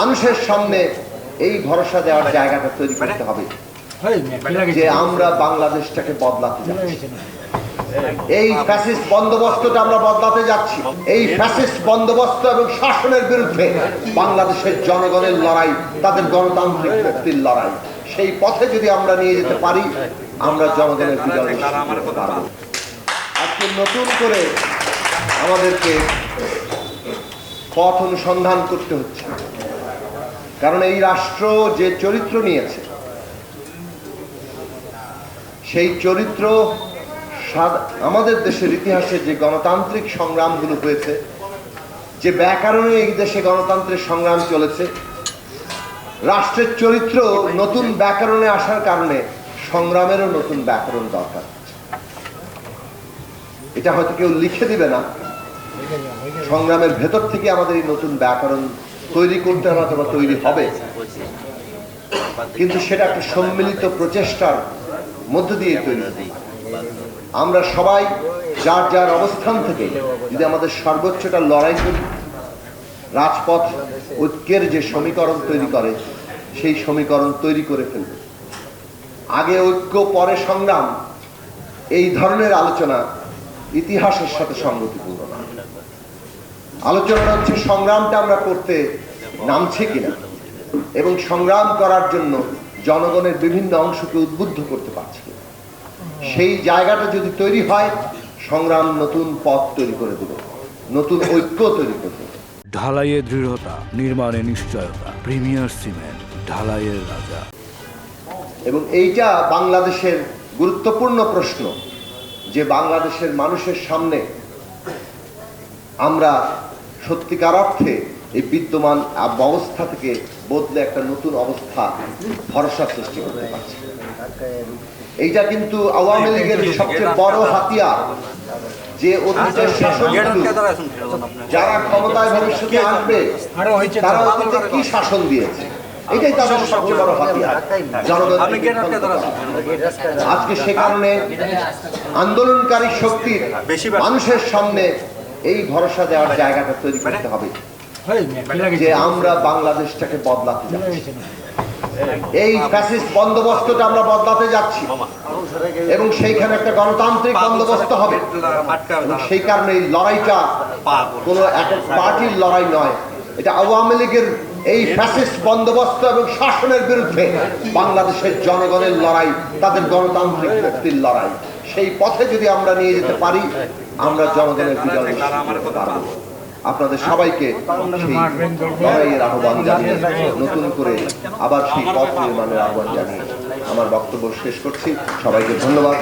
মানুষের সামনে এই ভরসা দেওয়ার জায়গাটা তৈরি করতে হবে। যে আমরা বাংলাদেশটাকে বদলাতে যাচ্ছি। এই ফ্যাসিস্ট বন্দোবস্তটা আমরা বদলাতে যাচ্ছি। এই ফ্যাসিস্ট বন্দোবস্ত এবং শাসনের বিরুদ্ধে বাংলাদেশের জনগণের লড়াই তাদের গণতান্ত্রিক মুক্তির লড়াই সেই পথে যদি আমরা নিয়ে যেতে পারি আমরা জনগণের বিজয়। আজকে নতুন করে আমাদেরকে পথ অনুসন্ধান করতে হচ্ছে। কারণ এই রাষ্ট্র যে চরিত্র নিয়েছে, সেই চরিত্র আমাদের দেশের ইতিহাসে যে গণতান্ত্রিক সংগ্রামগুলো হয়েছে, যে ব্যাকরণে এই দেশে গণতন্ত্রের সংগ্রাম চলেছে, রাষ্ট্রের চরিত্র নতুন ব্যাকরণে আসার কারণে সংগ্রামেরও নতুন ব্যাকরণ দরকার। এটা হয়তো কেউ লিখে দিবে না। সংগ্রামের ভেতর থেকে আমাদের এই নতুন ব্যাকরণ তৈরি করতে হবে অথবা তৈরি হবে। কিন্তু সেটা একটা সম্মিলিত প্রচেষ্টার মধ্য দিয়ে তৈরি। আমরা সবাই যার যার অবস্থান থেকে যদি আমাদের সর্বোচ্চটা লড়াই করি, রাজপথ ঐক্যের যে সমীকরণ তৈরি করে, সেই সমীকরণ তৈরি করে ফেলবে। আগে ঐক্য, পরে সংগ্রাম, এই ধরনের আলোচনা ইতিহাসের সাথে সঙ্গতিপূর্ণ না আলোচনা হচ্ছে সংগ্রামটা আমরা করতে নামছি কিনা এবং সংগ্রাম করার জন্য জনগণের বিভিন্ন অংশকে উদ্বুদ্ধ করতে পারছি সেই জায়গাটা যদি তৈরি হয় সংগ্রাম নতুন পথ তৈরি করে দেবে নতুন ঐক্য তৈরি করে দেবে। ঢালাইয়ে দৃঢ়তা নির্মাণে নিশ্চয়তা প্রিমিয়ার সিমেন্ট ঢালাইয়ের রাজা। এবং এইটা বাংলাদেশের গুরুত্বপূর্ণ প্রশ্ন যে বাংলাদেশের মানুষের সামনে আমরা সত্যিকার অর্থে এই বিদ্যমান অবস্থা থেকে বদলে একটা নতুন অবস্থা ভরসা সৃষ্টি করতে পারছি। এইটা কিন্তু আওয়ামী লীগের সবচেয়ে বড় হাতিয়ার। যে অতীতের শাসনগুলো যারা ক্ষমতায় ভবিষ্যতে আসবে তারা অতীতে কি শাসন দিয়েছে? এটাই তাদের সবচেয়ে বড় হাতিয়ার। করা। আজকে সে কারণে আন্দোলনকারী শক্তির মানুষের সামনে এই ভরসা দেওয়ার জায়গাটা তৈরি করতে হবে। যে আমরা বাংলাদেশটাকে বদলাতে যাচ্ছি। এই ফ্যাসিস্ট বন্দোবস্তটা আমরা বদলাতে যাচ্ছি। এবং সেইখানে একটা গণতান্ত্রিক বন্দোবস্ত হবে। সেই কারণে এই লড়াইটা কোনো একক পার্টির লড়াই নয়। এটা আওয়ামী লীগের এই ফ্যাসিস্ট বন্দোবস্ত এবং শাসনের বিরুদ্ধে বাংলাদেশের জনগণের লড়াই তাদের গণতান্ত্রিক মুক্তির লড়াই। সেই পথে যদি আমরা নিয়ে যেতে পারি আমরা জনগণের বিজয় আপনাদের সবাইকে সেই লড়াইয়ের আহ্বান জানিয়ে নতুন করে আবার সেই পথ নির্মাণের আহ্বান জানিয়ে আমার বক্তব্য শেষ করছি। সবাইকে ধন্যবাদ।